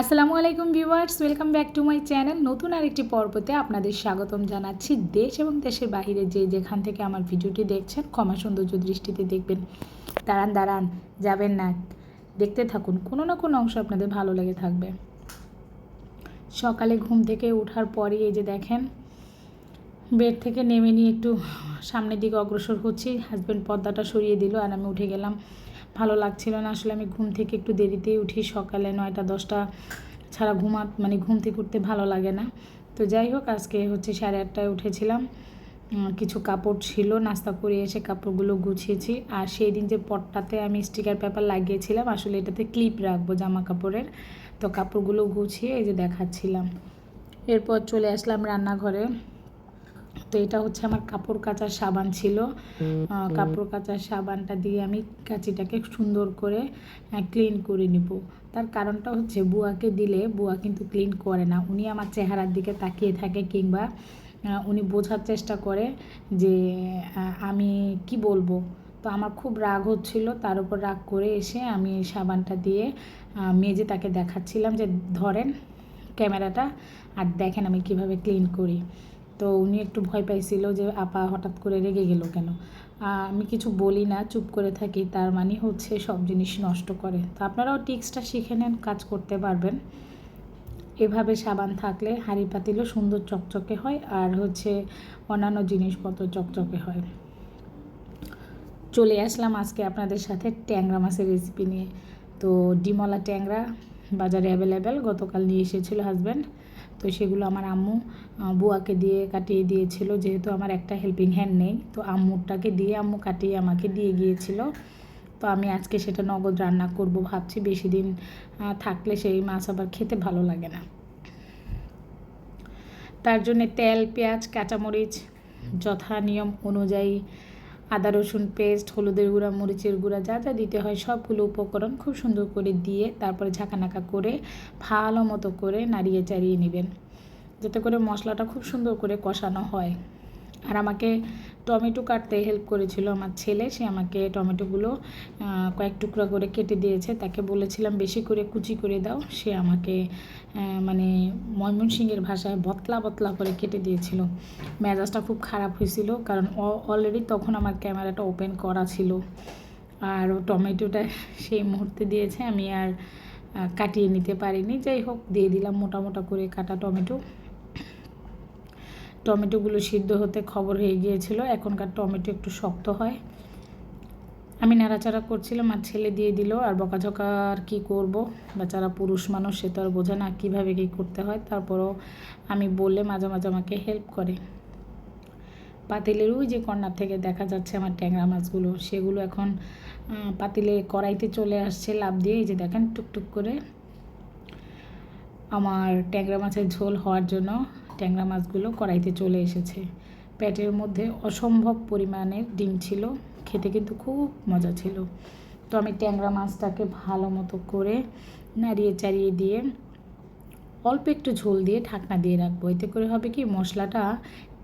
আসসালামু আলাইকুম viewers, welcome back to my channel. নতুন আরেকটি পর্বতে আপনাদের স্বাগতম জানাচ্ছি। দেশ এবং দেশের বাইরে যে যেখান থেকে আমার ভিডিওটি দেখছেন, ক্ষমা সৌন্দর্য দৃষ্টিতে দেখবেন। দাঁড়ান দাঁড়ান, যাবেন না। দেখতে থাকুন, কোনো না কোনো অংশ আপনাদের ভালো লেগে থাকবে। সকালে ঘুম থেকে ওঠার পরই এই যে দেখেন, বেড থেকে নেমে নিয়ে একটু সামনের দিকে অগ্রসর হচ্ছি। হাজব্যান্ড পর্দাটা সরিয়ে দিল আর আমি উঠে গেলাম। ভালো লাগছিল না। আসলে আমি ঘুম থেকে একটু দেরিতেই উঠি, সকালে নয়টা, দশটা ছাড়া ঘুমা মানে ঘুম থেকে উঠতে ভালো লাগে না। তো যাই হোক, আজকে হচ্ছে সাড়ে আটটায় উঠেছিলাম। কিছু কাপড় ছিল, নাস্তা করে এসে কাপড়গুলো গুছিয়েছি। আর সেই দিন যে পটটাতে আমি স্টিকার পেপার লাগিয়েছিলাম, আসলে এটাতে ক্লিপ রাখব জামা কাপড়ের। তো কাপড়গুলো গুছিয়ে এই যে দেখাচ্ছিলাম। এরপর চলে আসলাম রান্নাঘরে। তো এটা হচ্ছে আমার কাপড় কাচার সাবান ছিল। কাপড় কাচার সাবানটা দিয়ে আমি কাঁচিটাকে সুন্দর করে ক্লিন করে নিব। তার কারণটা হচ্ছে বুয়াকে দিলে বুয়া কিন্তু ক্লিন করে না। উনি আমার চেহারার দিকে তাকিয়ে থাকে কিংবা উনি বোঝার চেষ্টা করে যে আমি কি বলব? তো আমার খুব রাগ হচ্ছিল। তার উপর রাগ করে এসে আমি এই সাবানটা দিয়ে মেজে তাকে দেখাচ্ছিলাম যে ধরেন ক্যামেরাটা আর দেখেন আমি কীভাবে ক্লিন করি। তো উনি একটু ভয় পাইছিল যে আপা হঠাৎ করে রেগে গেল কেন? আমি কিছু বলি না, চুপ করে থাকি, তার মানে হচ্ছে সব জিনিস নষ্ট করে। তো আপনারাও টিক্সটা শিখে নেন, কাজ করতে পারবেন। এভাবে সাবান থাকলে হাঁড়ি পাতিলও সুন্দর চকচকে হয়, আর হচ্ছে অন্যান্য জিনিসপত্র চকচকে হয়। চলে আসলাম আজকে আপনাদের সাথে ট্যাংরা মাছের রেসিপি নিয়ে। তো ডিমলা ট্যাংরা বাজারে অ্যাভেলেবেল গতকাল নিয়ে এসেছিল হাজব্যান্ড তো সেগুলো আমার আম্মু বুয়াকে দিয়ে কাটিয়ে দিয়েছিল, যেহেতু আমার একটা হেল্পিং হ্যান্ড নেই। তো আম্মুরটাকে দিয়ে আম্মু কাটিয়ে আমাকে দিয়ে গিয়েছিল। তো আমি আজকে সেটা নগদ রান্না করব ভাবছি, বেশি দিন থাকলে সেই মাছ আবার খেতে ভালো লাগে না। তার জন্যে তেল, পেঁয়াজ, কাঁচামরিচ যথা নিয়ম অনুযায়ী আদা, রসুন পেস্ট, হলুদের গুঁড়া, মরিচের গুঁড়া, যা যা দিতে হয় সবগুলো উপকরণ খুব সুন্দর করে দিয়ে তারপরে ঝাঁকানাকা করে ভালো মতো করে নাড়িয়ে চাড়িয়ে নেবেন। যাতে করে মশলাটা খুব সুন্দর করে কষানো হয়। আর আমাকে টমেটো কাটতে হেল্প করেছিল আমার ছেলে। সে আমাকে টমেটোগুলো কয়েক টুকরা করে কেটে দিয়েছে। তাকে বলেছিলাম, বেশি করে কুচি করে দাও। সে আমাকে মানে ময়মনসিংহের ভাষায় বতলা বতলা করে কেটে দিয়েছিল। মেজাজটা খুব খারাপ হয়েছিল, কারণ অলরেডি তখন আমার ক্যামেরাটা ওপেন করা ছিল। আর টমেটোটা সেই মুহূর্তে দিয়েছে। আমি আর কাটিয়ে নিতে পারিনি। যাই হোক, দিয়ে দিলাম মোটা মোটা করে কাটা টমেটো। টমেটোগুলো সিদ্ধ হতে খবর হয়ে গিয়েছিল। এখনকার টমেটো একটু শক্ত হয়। আমি নাড়াচাড়া করছিলাম, আর ছেলে দিয়ে দিল, আর বকাঝকা আর কী করব? বেচারা পুরুষ মানুষ, সে তো আর বোঝে না কীভাবে কী করতে হয়। তারপরও আমি বললে মাঝে মাঝে আমাকে হেল্প করে। পাতিলের ওই যে কর্নার থেকে দেখা যাচ্ছে আমার ট্যাংরা মাছগুলো, সেগুলো এখন পাতিলে কড়াইতে চলে আসছে। লাভ দিয়ে এই যে দেখেন টুকটুক করে আমার ট্যাংরা মাছের ঝোল হওয়ার জন্য ট্যাংরা মাছগুলো কড়াইতে চলে এসেছে। পেটের মধ্যে অসম্ভব পরিমাণের ডিম ছিল, খেতে কিন্তু খুব মজা ছিল। তো আমি ট্যাংরা মাছটাকে ভালো মতো করে নাড়িয়ে চাড়িয়ে দিয়ে অল্প একটু ঝোল দিয়ে ঢাকনা দিয়ে রাখব। এতে করে হবে কি মশলাটা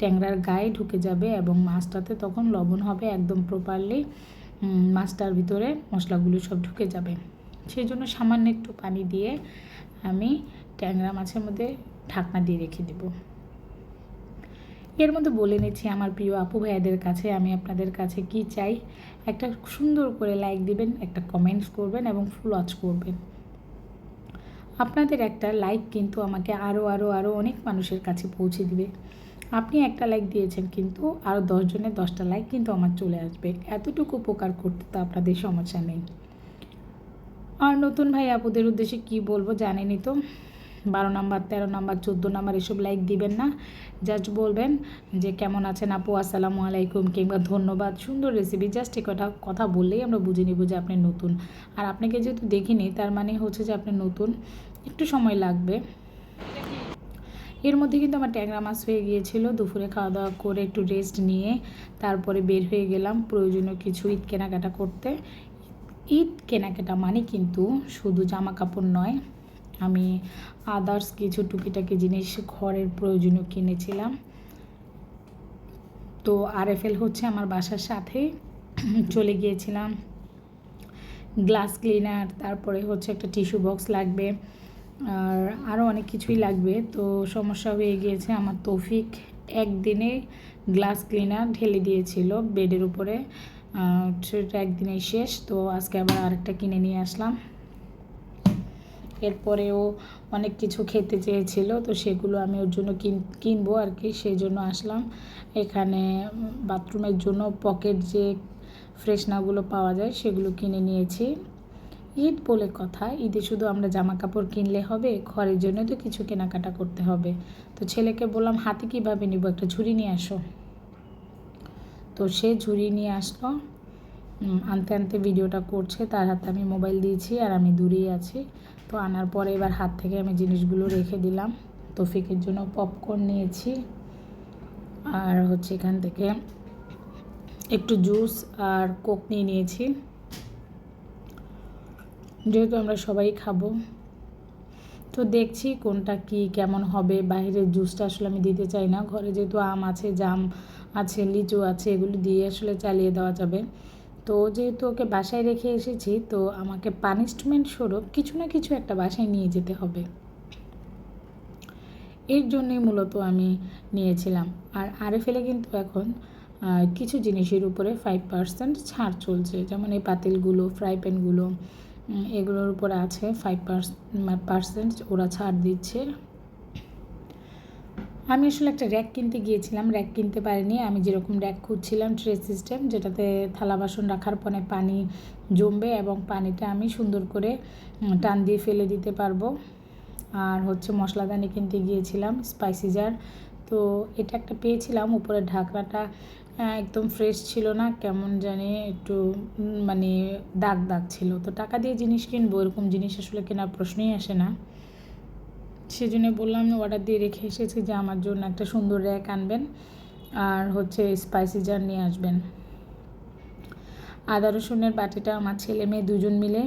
ট্যাংরার গায়ে ঢুকে যাবে এবং মাছটাতে তখন লবণ হবে একদম প্রপারলি মাছটার ভিতরে মশলাগুলো সব ঢুকে যাবে। সেই জন্য সামান্য একটু পানি দিয়ে আমি ট্যাংরা মাছের মধ্যে ঢাকনা দিয়ে রেখে দেব। এর মধ্যে বলে নিচ্ছি আমার প্রিয় আপু ভাইয়াদের কাছে, আমি আপনাদের কাছে কি চাই? একটা সুন্দর করে লাইক দিবেন, একটা কমেন্টস করবেন এবং ফুল ওয়াচ করবেন। আপনাদের একটা লাইক কিন্তু আমাকে আরও আরও আরও অনেক মানুষের কাছে পৌঁছে দিবে। আপনি একটা লাইক দিয়েছেন কিন্তু আরও দশজনের দশটা লাইক কিন্তু আমার চলে আসবে। এতটুকু উপকার করতে তো আপনাদের সমস্যা নেই। আর নতুন ভাই আপুদের উদ্দেশ্যে কি বলব জানেনই তো? বারো নাম্বার, তেরো নাম্বার, চোদ্দ নাম্বার এসব লাইক দিবেন না। জাস্ট বলবেন যে কেমন আছেন আপু? আসসালামু আলাইকুম কিংবা ধন্যবাদ। সুন্দর রেসিপি জাস্ট এই কথা কথা বললেই আমরা বুঝে নিব যে আপনি নতুন। আর আপনাকে যেহেতু দেখিনি, তার মানে হচ্ছে যে আপনি নতুন। একটু সময় লাগবে। এর মধ্যে কিন্তু আমার ট্যাংরা মাছ হয়ে গিয়েছিল। দুপুরে খাওয়া দাওয়া করে একটু রেস্ট নিয়ে তারপরে বের হয়ে গেলাম প্রয়োজনীয় কিছু ঈদ কেনাকাটা করতে। ঈদ কেনাকাটা মানে কিন্তু শুধু জামা কাপড় নয় আমি আদার্স কিছু টুকিটাকি জিনিস ঘরের প্রয়োজনীয় কিনেছিলাম। তো আরএফএল হচ্ছে আমার বাসার সাথে চলে গিয়েছিলাম। গ্লাস ক্লিনার তারপরে হচ্ছে একটা টিস্যু বক্স লাগবে। আর আরও অনেক কিছুই লাগবে। তো সমস্যা হয়ে গিয়েছে আমার তৌফিক। একদিনে গ্লাস ক্লিনার ঢেলে দিয়েছিল বেডের উপরে। সেটা একদিনেই শেষ। তো আজকে আবার আরেকটা কিনে নিয়ে আসলাম। এরপরেও অনেক কিছু খেতে চেয়েছিল, তো সেগুলো আমি ওর জন্য কিন, কিনবো আর কি সেই জন্য আসলাম। এখানে বাথরুমের জন্য পকেট যে ফ্রেশনারগুলো পাওয়া যায় সেগুলো কিনে নিয়েছি। ঈদ বলে কথা, ঈদে শুধু আমরা জামা কাপড় কিনলে হবে, ঘরের জন্য তো কিছু কেনাকাটা করতে হবে। তো ছেলেকে বললাম, হাতে কীভাবে নিব? একটা ঝুড়ি নিয়ে আসো। তো সে ঝুড়ি নিয়ে আসলো। আনতে আনতে ভিডিওটা করছে, তার হাতে আমি মোবাইল দিয়েছি আর আমি দূরেই আছি। তো আনার পরে এবার হাত থেকে আমি জিনিসগুলো রেখে দিলাম। তৌফিকের জন্য পপকর্ন নিয়েছি। আর হচ্ছে এখান থেকে একটু জুস আর কোক নিয়ে নিয়েছি। যেহেতু আমরা সবাই খাব, তো দেখছি কোনটা কি, কেমন হবে। বাইরের জুসটা আসলে আমি দিতে চাই না। ঘরে যেহেতু আম আছে, জাম আছে, লিচু আছে, এগুলো দিয়ে আসলে চালিয়ে দেওয়া যাবে। তো যেহেতু ওকে বাসায় রেখে এসেছি, তো আমাকে পানিশমেন্ট স্বরূপ কিছু না কিছু একটা বাসায় নিয়ে যেতে হবে। এর জন্যই মূলত আমি নিয়েছিলাম। আর আরে ফেলে কিন্তু এখন কিছু জিনিসের উপরে ফাইভ পার্সেন্ট ছাড় চলছে। যেমন এই পাতিলগুলো ফ্রাই প্যানগুলো এগুলোর উপরে আছে ফাইভ পার্সেন্ট ওরা ছাড় দিচ্ছে। আমি আসলে একটা র্যাক কিনতে গিয়েছিলাম র্যাক কিনতে পারিনি। আমি যেরকম র্যাক খুঁজছিলাম ট্রে সিস্টেম যেটাতে থালা বাসন রাখার পরে পানি জমবে এবং পানিটা আমি সুন্দর করে টান দিয়ে ফেলে দিতে পারব। আর হচ্ছে মশলাদানি কিনতে গিয়েছিলাম স্পাইসি জার তো এটা একটা পেয়েছিলাম, উপরে ঢাকনাটা একদম ফ্রেশ ছিল না, কেমন জানি একটু মানে দাগ দাগ ছিল। তো টাকা দিয়ে জিনিস কিনবো, এরকম জিনিস আসলে কেনার প্রশ্নই আসে না। সেজন্য বললাম অর্ডার দিয়ে রেখে এসেছি যে আমার জন্য একটা সুন্দর র্যাক আনবেন আর হচ্ছে স্পাইসি জার নিয়ে আসবেন। আদা রসুনের বাটিটা আমার ছেলে মেয়ে দুজন মিলে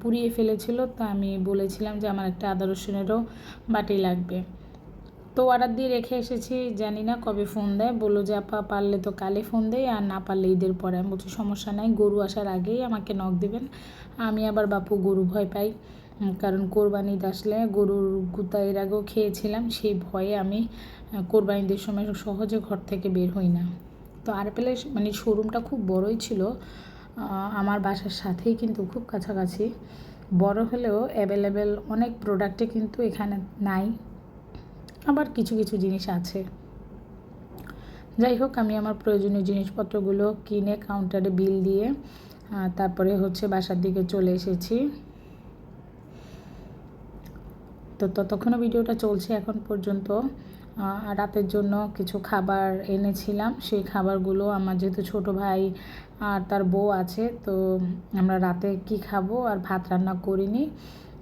পুড়িয়ে ফেলেছিল, তা আমি বলেছিলাম যে আমার একটা আদা রসুনেরও বাটি লাগবে। তো অর্ডার দিয়ে রেখে এসেছি, জানি না কবে ফোন দেয়, বলল যে আপা পারলে তো কালে ফোন দেয়, আর না পারলে ঈদের পরে। আমি বলছি, সমস্যা নাই, গরু আসার আগেই আমাকে নখ দেবেন, আমি আবার বাপু গরু ভয় পাই। কারণ কোরবানি আসলে গরুর গুতা এর আগেও খেয়েছিলাম, সেই ভয়ে আমি কোরবানিদের সময় সহজে ঘর থেকে বের হই না। তো আর পেলে মানে শোরুমটা খুব বড়ই ছিল আমার বাসার সাথেই কিন্তু খুব কাছাকাছি। বড় হলেও অ্যাভেলেবেল অনেক প্রোডাক্টে কিন্তু এখানে নাই, আবার কিছু কিছু জিনিস আছে। যাই হোক, আমি আমার প্রয়োজনীয় জিনিসপত্রগুলো কিনে কাউন্টারে বিল দিয়ে তারপরে হচ্ছে বাসার দিকে চলে এসেছি। তো ততক্ষণও ভিডিওটা চলছে এখন পর্যন্ত। রাতের জন্য কিছু খাবার এনেছিলাম। সেই খাবারগুলো আমার যেহেতু ছোট ভাই আর তার বউ আছে, তো আমরা রাতে কি খাব আর ভাত রান্না করিনি।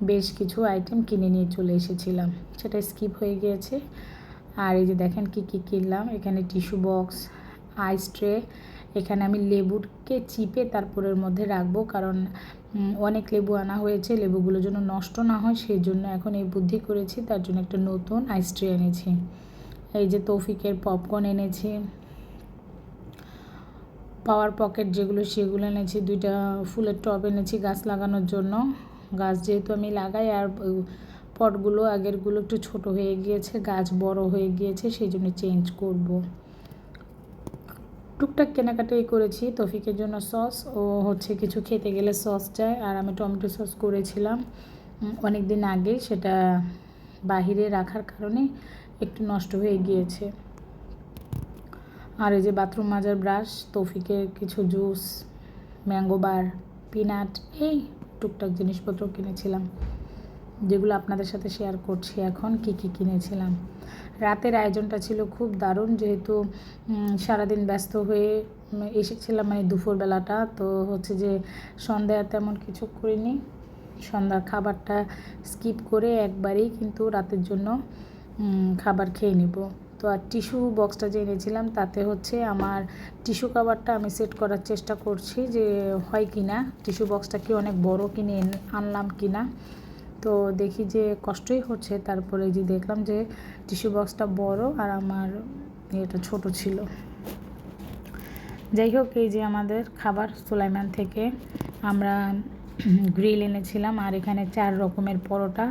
বেশ কিছু আইটেম কিনে নিয়ে চলে এসেছিলাম। সেটা স্কিপ হয়ে গিয়েছে। আর এই যে দেখেন কি কি কিনলাম। এখানে টিস্যু বক্স আইস ট্রে এখানে আমি লেবুকে চিপে তারপরের মধ্যে রাখব, কারণ অনেক লেবু আনা হয়েছে, লেবুগুলো যেন নষ্ট না হয় সেই জন্য এখন এই বুদ্ধি করেছি, তার জন্য একটা নতুন আইস ট্রে এনেছি। এই যে তৌফিকের পপকর্ন এনেছি পাওয়ার পকেট যেগুলো সেগুলো এনেছি, দুইটা ফুলের টব এনেছি গাছ লাগানোর জন্য। গাছ যেহেতু আমি লাগাই, আর পটগুলো আগেরগুলো একটু ছোট হয়ে গিয়েছে, গাছ বড় হয়ে গিয়েছে সেই জন্য চেঞ্জ করব। টুকটাক কেনাকাটাই করেছি তফিকের জন্য সস ও হচ্ছে কিছু খেতে গেলে সস চায় আর আমি টমেটো সস করেছিলাম অনেক দিন আগে। সেটা বাহিরে রাখার কারণে একটু নষ্ট হয়ে গিয়েছে। আর এই যে বাথরুম মাজার ব্রাশ, তৌফিকের কিছু জুস, ম্যাঙ্গো বার, পিনাট, এই টুকটাক জিনিসপত্র কিনেছিলাম। যেগুলো আপনাদের সাথে শেয়ার করছি এখন, কি কি কিনেছিলাম। রাতের আয়োজনটা ছিল খুব দারুণ, যেহেতু সারাদিন ব্যস্ত হয়ে এসেছিলাম মানে দুপুরবেলাটা, তো হচ্ছে যে সন্ধ্যা তেমন কিছু করিনি। সন্ধ্যার খাবারটা স্কিপ করে একবারেই কিন্তু রাতের জন্য খাবার খেয়ে নিব। তো আর টিস্যু বক্সটা যে এনেছিলাম, তাতে হচ্ছে আমার টিস্যু কাভারটা আমি সেট করার চেষ্টা করছি যে হয় কি না টিস্যু বক্সটা কি অনেক বড় কিনে আনলাম কি না তো দেখি যে কষ্টই হচ্ছে। তারপরে যে দেখলাম যে টিস্যু বক্সটা বড় আর আমার এটা ছোট ছিল। যাই হোক, এই যে আমাদের খাবার সুলাইমান থেকে আমরা গ্রিল এনেছিলাম আর এখানে চার রকমের পরোটা।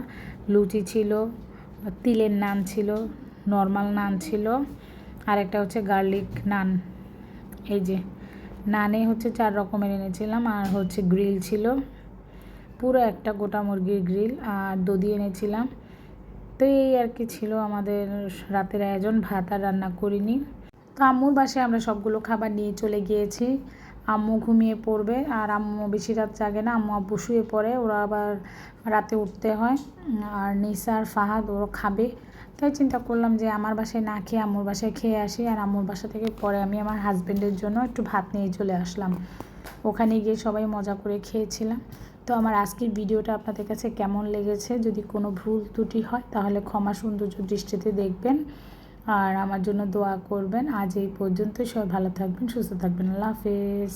লুচি ছিল, তিলের নান ছিল, নর্মাল নান ছিল, আর একটা হচ্ছে গার্লিক নান। এই যে নানে হচ্ছে চার রকমের এনেছিলাম আর হচ্ছে গ্রিল ছিল। পুরো একটা গোটা মুরগির গ্রিল আর দধি এনেছিলাম। তো এই আর কি ছিল আমাদের রাতের আয়োজন, ভাত আর রান্না করিনি। তো আম্মুর বাসায় আমরা সবগুলো খাবার নিয়ে চলে গিয়েছি। আম্মু ঘুমিয়ে পড়বে আর আম্মু বেশি রাত জাগে না, আম্মু আব্বু শুয়ে পড়ে, ওরা আবার রাতে উঠতে হয়। আর নিসার ফাহাদ ওরা খাবে। তাই চিন্তা করলাম যে আমার বাসায় না খেয়ে আম্মুর বাসায় খেয়ে আসি আর আম্মুর বাসা থেকে পরে আমি আমার হাজব্যান্ডের জন্য একটু ভাত নিয়ে চলে আসলাম। ওখানে গিয়ে সবাই মজা করে খেয়েছিলাম। তো আমার আজকের ভিডিওটা আপনাদের কাছে কেমন লেগেছে? যদি কোনো ভুল ত্রুটি হয়, তাহলে ক্ষমা সৌন্দর্য দৃষ্টিতে দেখবেন। আর আমার জন্য দোয়া করবেন। আজ এই পর্যন্ত সবাই ভালো থাকবেন, সুস্থ থাকবেন। আল্লাহ হাফেজ।